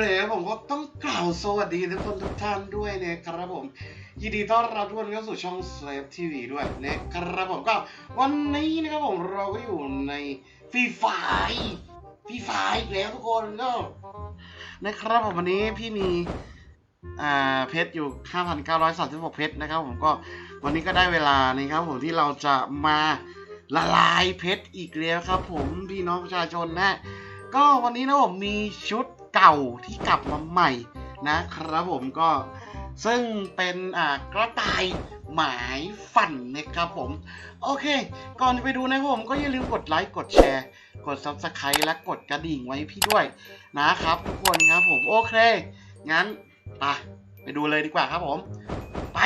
ครับผมก็ต้องกล่าวสวัสดีทุกคนทุกท่านด้วยนะครับผม ยินดีต้อนรับทุกคนเข้าสู่ช่อง Slave TV ด้วยนะครับผมก็วันนี้นะครับผมเราก็อยู่ในฟรีไฟฟรีไฟอีกแล้วทุกคนก็นะครับผมวันนี้พี่มีอ่าเพชรอยู่ 5,936 เพชรนะครับผมก็วันนี้ก็ได้เวลานะครับผมที่เราจะมาละลายเพชรอีกแล้วครับผมพี่น้องประชาชนนะก็วันนี้นะผมมีชุด เก่าที่กลับมาใหม่นะครับผมก็ซึ่งเป็นอ่ากระต่ายหมายฝันนะครับผม โอเค ก่อนจะไปดูนะครับผมก็อย่าลืมกดไลค์กดแชร์ กด subscribe และกดกระดิ่งไว้พี่ด้วยนะครับทุกคนครับผมโอเค งั้นไปไปดูเลยดีกว่าครับผม ไป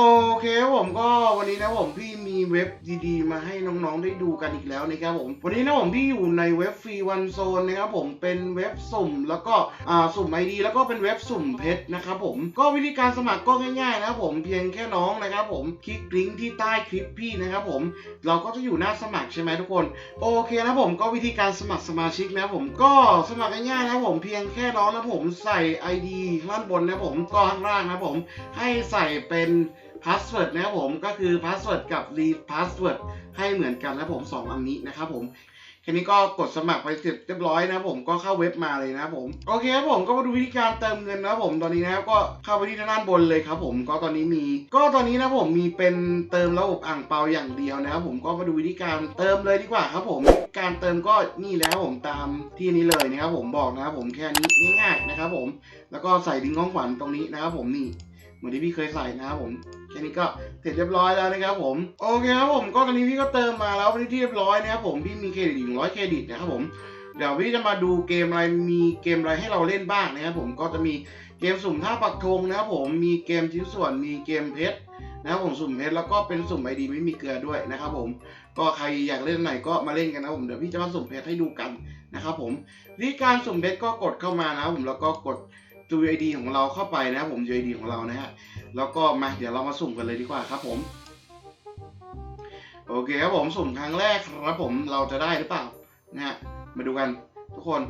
โอเคครับผมก็วันนี้นะผมพี่มีเว็บดีๆ มาให้น้องๆได้ดูกันอีกแล้วนะครับผมวันนี้นะผมพี่อยู่ในเว็บฟรีวันโซนนะครับผมเป็นเว็บสุ่มแล้วก็อ่าสุ่มไอดีแล้วก็เป็นเว็บสุ่มเพชรนะครับผมก็วิธีการสมัครก็ง่ายๆนะครับผมเพียงแค่น้องนะครับผมคลิกลิงก์ที่ใต้คลิปพี่นะครับผมเราก็จะอยู่หน้าสมัครใช่ไหมทุกคนโอเคนะผมก็วิธีการสมัครสมาชิกนะผมก็สมัครง่ายๆนะผมเพียงแค่น้องนะผมใส่ ID ข้างบนนะผมก็ข้างล่างนะผมให้ใส่เป็น พาสเวิร์ดนะครับผมก็คือพาสเวิร์ดกับรีพาสเวิร์ดให้เหมือนกันนะผมสองอันนี้นะครับผมแค่นี้ก็กดสมัครไปเสร็จเรียบร้อยนะผมก็เข้าเว็บมาเลยนะผมโอเคครับผมก็มาดูวิธีการเติมเงินนะผมตอนนี้นะครับก็เข้าไปที่ด้านบนเลยครับผมก็ตอนนี้มี ก็ตอนนี้นะผมมีเป็นเติมระบบอ่างเปาอย่างเดียวนะครับผมก็มาดูวิธีการเติมเลยดีกว่าครับผมการเติมก็นี่แล้วผมตามที่นี้เลยนะครับผมบอกนะครับผมแค่นี้ง่าย ๆนะครับผม แล้วก็ใส่ลิงก์ของขวัญตรงนี้นะครับผมนี่ เหมือนที่พี่เคยใส่นะครับผมแค่นี้ก็เสร็จเรียบร้อยแล้วนะครับผมโอเคครับผมก็ตอนนี้พี่ก็เติมมาแล้วเป็นที่เรียบร้อยนะครับผมพี่มีเครดิตอยู่ร้อยเครดิตนะครับผมเดี๋ยวพี่จะมาดูเกมอะไรมีเกมอะไรให้เราเล่นบ้างนะครับผมก็จะมีเกมสุ่มท่าปักธงนะครับผมมีเกมชิ้นส่วนมีเกมเพชรนะครับผมสุ่มเพชรแล้วก็เป็นสุ่มไอดีไม่มีเกลือด้วยนะครับผมก็ใครอยากเล่นไหนก็มาเล่นกันนะผมเดี๋ยวพี่จะมาสุ่มเพชรให้ดูกันนะครับผมวิธีการสุ่มเพชรก็กดเข้ามานะครับผมแล้วก็กด UID ของเราเข้าไปนะครับผม UID ของเรานะฮะแล้วก็มาเดี๋ยวเรามาสุ่มกันเลยดีกว่าครับผมโอเคครับผมสุ่มครั้งแรกครับผมเราจะได้หรือเปล่านะฮะมาดูกันทุกคน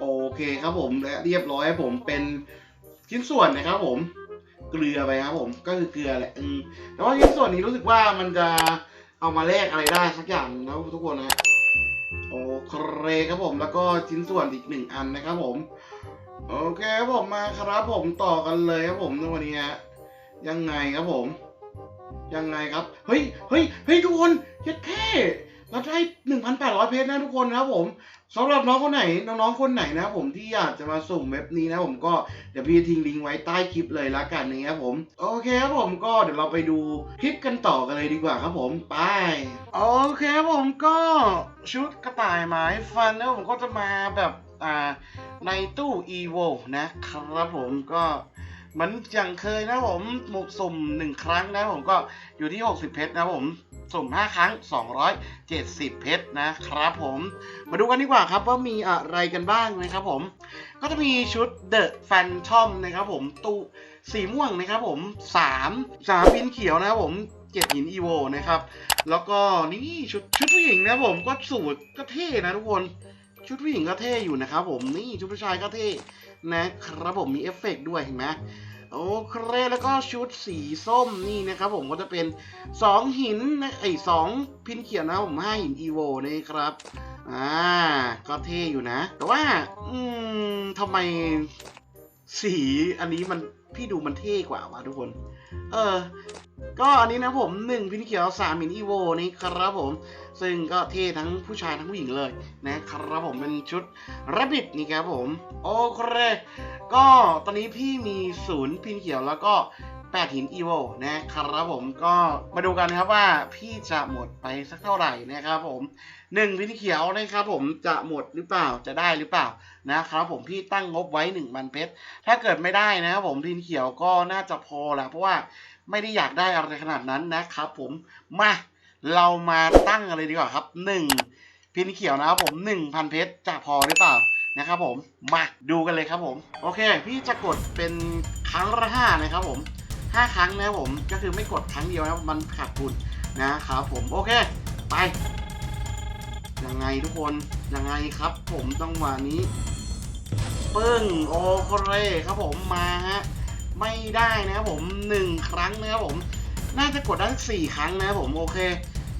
โอเคครับผมและเรียบร้อยผมเป็นชิ้นส่วนนะครับผมเกลือไปครับผมก็คือเกลือแหละแต่ว่าชิ้นส่วนนี้รู้สึกว่ามันจะเอามาแลกอะไรได้สักอย่างนะทุกคนนะโอเคครับผมแล้วก็ชิ้นส่วนอีกหนึ่งอันนะครับผม โอเคครับผมมาครับผมต่อกันเลยครับผมในวันนี้ฮะยังไงครับผม ยังไงครับ เฮ้ยเฮ้ยเฮ้ยทุกคนยัดแค่ เราได้หนึ่งพันแปดร้อยเพจนะทุกคนนะครับผมสำหรับน้องคนไหนน้องๆคนไหนนะครับผมที่อยากจะมาสุ่มเว็บนี้นะผมก็เดี๋ยวพี่ทิ้งลิงก์ไว้ใต้คลิปเลยละกันนะครับผมโอเคครับผมก็เดี๋ยวเราไปดูคลิปกันต่อกันเลยดีกว่าครับผมไปโอเคครับผมก็ชุดกระต่ายไม้ฟันนะผมก็จะมาแบบอ่าในตู้ EVO นะครับผมก็ เหมือนอย่างเคยนะผมหมกสุ่ม1 ครั้งนะผมก็อยู่ที่ 60 เพชรนะผมสุ่ม 5 ครั้ง 270 เพชรนะครับผมมาดูกันดีกว่าครับว่ามีอะไรกันบ้างนะครับผม ก็จะมีชุด The Phantom นะครับผมตู้สีม่วงนะครับผม 3 3พินเขียวนะครับผมเจ็ดหิน EVO นะครับ แล้วก็นี่ชุดชุดผู้หญิงนะผมก็สูตรก็เท่นะทุกคน ชุดผู้หญิงก็เท่อยู่นะครับผมนี่ชุดผู้ชายก็เท่ นะครับผมมีเอฟเฟกต์ด้วยเห็นไหมโอเคแล้วก็ชุดสีส้มนี่นะครับผมก็จะเป็น 2 หินนะไอ้สองพินเขียวนะผมห้หินอีโวนี่ครับอ่าก็เท่อยู่นะ แต่ว่า อืมทำไมสีอันนี้มันพี่ดูมันเท่กว่าวะทุกคน เออ ก็อันนี้นะผมหนึ่งพินเขียวสามหินอีโวนี่ครับผม ซึ่งก็เท่ทั้งผู้ชายทั้งผู้หญิงเลยนะครับผมเป็นชุดระบิดนี่ครับผมโอเคก็ตอนนี้พี่มีศูนย์พินเขียวแล้วก็แปดหินอีโวนะครับผมก็มาดูกันนะครับว่าพี่จะหมดไปสักเท่าไหร่นะครับผมหนึ่งพินเขียวนะครับผมจะหมดหรือเปล่าจะได้หรือเปล่านะครับผมพี่ตั้งงบไว้หนึ่งพันเพชรถ้าเกิดไม่ได้นะครับผมพินเขียวก็น่าจะพอแหละเพราะว่าไม่ได้อยากได้อะไรขนาดนั้นนะครับผมมา เรามาตั้งกันเลยดีกว่าครับหนึ่งพินเขียวนะครับผมหนึ่งพันเพชรจะพอหรือเปล่านะครับผมมาดูกันเลยครับผม โอเค พี่จะกดเป็นครั้งละห้านะครับผมห้าครั้งนะครับผมก็คือไม่กดครั้งเดียวนะมันขาดทุนนะครับผมโอเค ไปยังไงทุกคนยังไงครับ ผมจังหวะนี้ปึ้งโอเคครับผมมาฮะไม่ได้นะครับผมหนึ่งครั้งนะครับผม น่าจะกดได้สี่ครั้งนะผมโอเค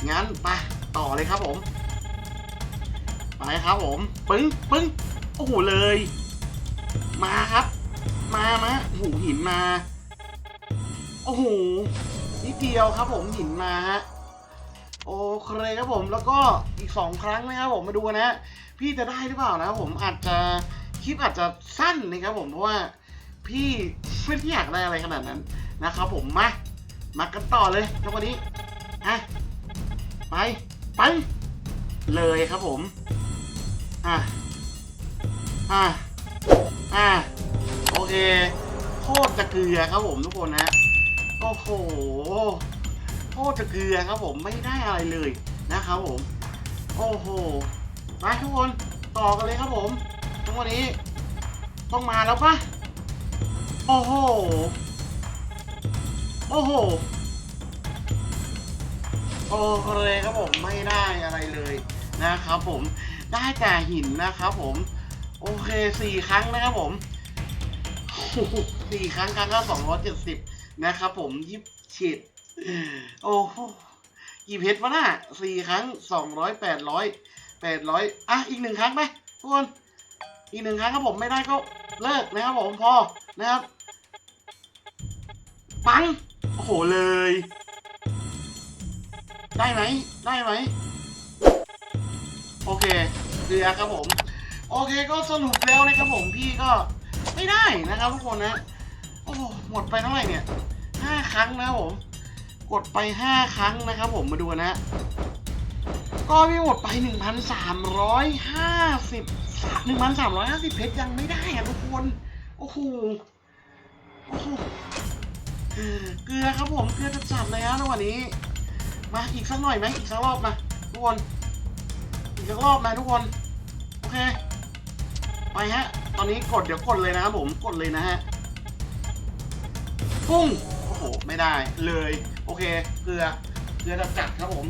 งั้นไปต่อเลยครับผม ไปครับผมปึ้งปึ้งโอ้โหเลย มาครับ มามาหูหินมา โอ้โหนิดเดียวครับผมหินมาฮะโอเคครับผมแล้วก็อีกสองครั้งนะครับผมมาดูนะ พี่จะได้หรือเปล่านะครับผมอาจจะคลิปอาจจะสั้นนะครับผมเพราะว่าพี่ไม่ได้อยากได้อะไรขนาดนั้นนะครับผมมา มากันต่อเลยครับวันนี้อะไป ไป เลยครับผม อะ อะ อะ โอเค โคตรจะเกลือครับผมทุกคนนะ โอ้โห โคตรจะเกลือครับผมไม่ได้อะไรเลยนะครับผม โอ้โห มาทุกคน ต่อกันเลยครับผมทั้งวันนี้ ต้องมาแล้วปะโอ้โห อ้โห โอเคครับผมไม่ได้อะไรเลยนะครับผมได้แต่หินนะครับผม โอเคสี่ครั้งนะครับผมสี่ครั้งครั้งละสองร้อยเจ็ดสิบนะครับผมยิบฉีดโอ้โหกี่เพชรวะน่ะสี่ครั้งสองร้อยแปดร้อยแปดร้อยอะอีกหนึ่งครั้งไหมทุกคนอีกหนึ่งครั้งครับผมไม่ได้ก็เลิกนะครับผมพอนะครับปัง โอ้โหเลย ได้ไหมได้ไหมโอเคเรือครับผม โอเคก็สรุปแล้วนะครับผมพี่ก็ไม่ได้นะครับทุกคนนะ โอ้หมดไปเท่าไหร่เนี่ยห้าครั้งนะครับผม กดไปห้าครั้งนะครับผมมาดูนะ ก็พี่หมดไปหนึ่งพันสามร้อยห้าสิบหนึ่งพันสามร้อยห้าสิบเพชรยังไม่ได้อะทุกคน โอ้โหโอ้โห เกลือครับผมเกลือจะจัดเลยฮะในวันนี้ มาอีกสักหน่อยไหมอีกสักรอบมาทุกคนอีกสักรอบนะทุกคนโอเคไปฮะตอนนี้กดเดี๋ยวกดเลยนะครับผมกดเลยนะฮะปุ้งโอ้โหไม่ได้เลย โอเคเกลือเกลือจะจัดครับผม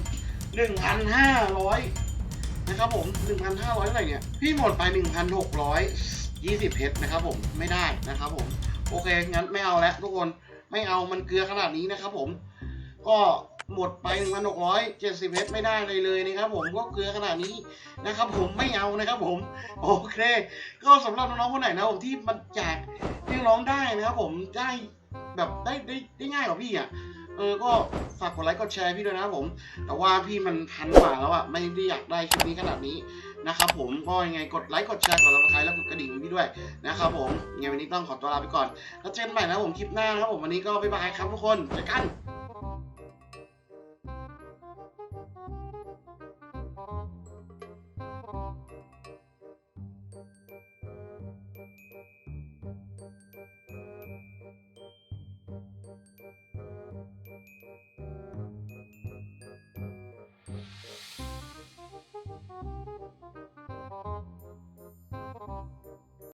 หนึ่งพันห้าร้อยนะครับผมหนึ่งพันห้าร้อยอะไรเนี่ย พี่หมดไปหนึ่งพันหกร้อยยี่สิบเพชรนะครับผมไม่ได้นะครับผม โอเคงั้นไม่เอาแล้วทุกคน ไม่เอามันเกลือขนาดนี้นะครับผม ก็หมดไป 1 6 7 0เพชรไม่ได้เลยเลยนะครับผมก็เกลือขนาดนี้นะครับผมไม่เอานะครับผมโอเค ก็สำหรับน้องๆคนไหนนะผมที่มันแจกเรียกร้องได้นะครับผมได้แบบได้ได้ได้ง่ายกว่าพี่อะเออก็ฝากกดไลค์กดแชร์พี่ด้วยนะครับผม แต่ว่าพี่มันพันกว่าแล้วอะไม่ได้อยากได้คลิปนี้ขนาดนี้ นะครับผมก็ยังไงกดไลค์กดแชร์กดติดตามแล้วกดกระดิ่งให้พี่ด้วยนะครับผมยังไงวันนี้ต้องขอตัวลาไปก่อนแล้วเจอกันใหม่นะผมคลิปหน้านะครับผมวันนี้ก็บ๊ายบายครับทุกคนเจอกัน